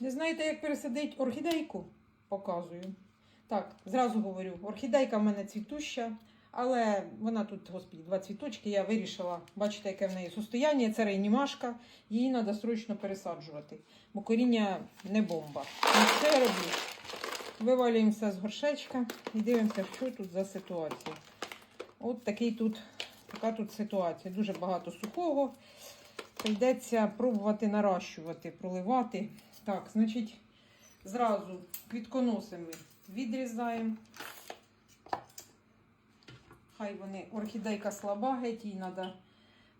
Не знаєте, як пересадити орхідейку? Показую. Так, зразу говорю, орхідейка в мене цвітуща, але вона тут, господі, два цвіточки. Я вирішила, бачите, яке в неї состояння, це рейнімашка, її треба срочно пересаджувати, бо коріння не бомба. Ну, що я роблю? Вивалюємося з горшечка і дивимося, що тут за ситуація. От такий тут, така тут ситуація. Дуже багато сухого. Прийдеться пробувати наращувати, проливати. Так, значить, зразу квітконоси ми відрізаємо. Хай вони, орхідейка слаба, геть, їй треба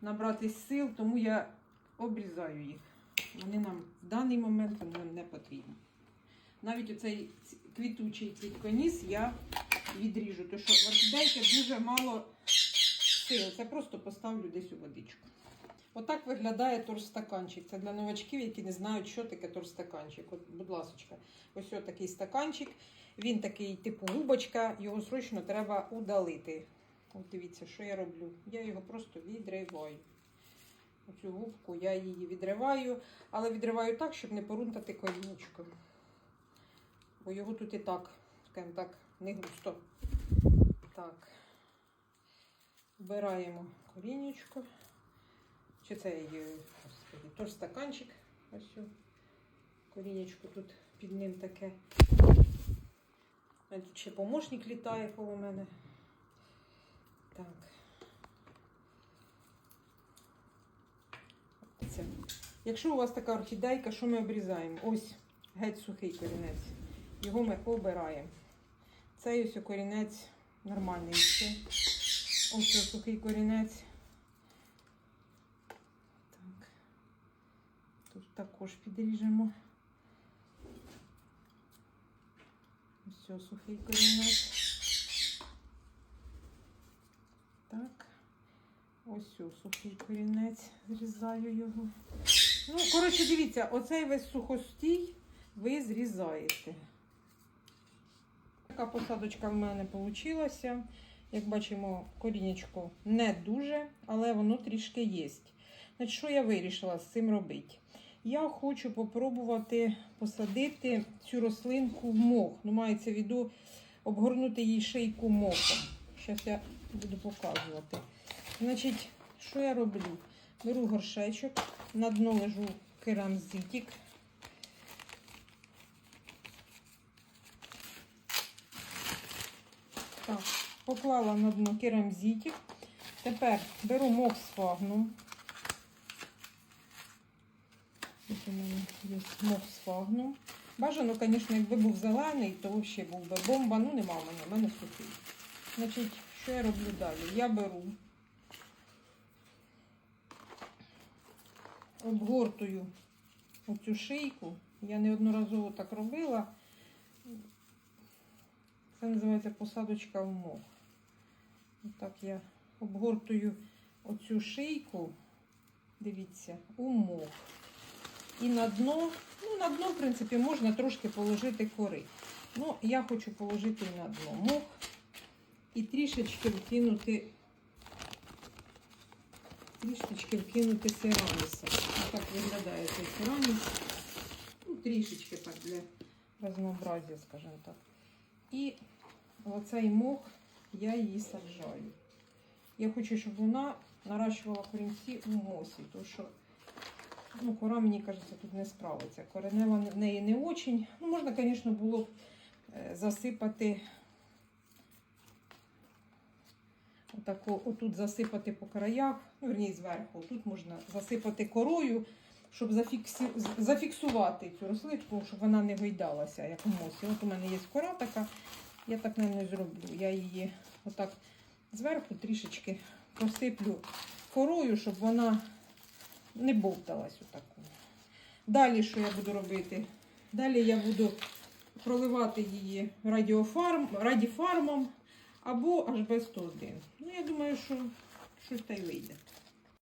набрати сил, тому я обрізаю їх. Вони нам в даний момент не потрібні. Навіть оцей квітучий квітконіс я відріжу, тому що в дуже мало сил. Це просто поставлю десь у водичку. Отак виглядає торстаканчик. Це для новачків, які не знають, що таке торстаканчик. От, будь ласка, ось такий стаканчик. Він такий, типу губочка, його срочно треба удалити. От дивіться, що я роблю. Я його просто відриваю. Оцю губку я її відриваю, але відриваю так, щоб не порунтати корінечко. Бо його тут і так, скажімо так, не густо. Так. Вбираємо корінечко. Чи це є, господи, тож стаканчик. Ось корінечко тут під ним таке. Тут ще помощник літає коло мене. Так. Це. Якщо у вас така орхідейка, що ми обрізаємо? Ось геть сухий корінець. Його ми обираємо. Цей ось корінець нормальний. Ось сухий корінець. Так. Тут також підріжемо. Ось сухий корінець. Так. Ось ось сухий корінець. Зрізаю його. Ну, коротше, дивіться, оцей весь сухостій ви зрізаєте. Така посадочка в мене вийшла. Як бачимо, корінечко не дуже, але воно трішки є. Значить, що я вирішила з цим робити? Я хочу попробувати посадити цю рослинку в мох. Ну, мається в виду обгорнути їй шийку мохом. Зараз я буду показувати. Значить, що я роблю? Беру горшечок, на дно ложу керамзитик. Так, поклала на дно керамзитик. Тепер беру мох сфагнум. Ось у мене є мох сфагнум. Бажано, звісно, якби був зелений, то взагалі був би бомба. Ну, нема в мене, в мене сухий. Значить, що я роблю далі? Я беру, обгортую оцю шийку. Я неодноразово так робила. Це називається посадочка в мох. Отак я обгортую оцю шийку, дивіться, у мох. І на дно, ну на дно, в принципі, можна трошки положити кори. Ну, я хочу положити на дно мох і трішечки вкинути, трішечки вкинути сераміса. Так виглядає цей сераміс. Ну, трішечки так для разнообразия, скажімо так. І оцей мох я її саджаю. Я хочу, щоб вона наращувала корінці у мосі, тому що ну, кора, мені кажеться, тут не справиться. Коренева в неї не очень. Ну, можна, звісно, було е, засипати. Отако, отут засипати по краях, ну, верні, зверху. Тут можна засипати корою, щоб зафіксі... зафіксувати цю рослинку, щоб вона не гойдалася, як у мосі. От у мене є кора така, я так не зроблю. Я її отак зверху трішечки посиплю корою, щоб вона не бовталась отаку. Далі що я буду робити? Далі я буду проливати її радіофарм, радіфармом або HB101. Ну, я думаю, що щось та й вийде.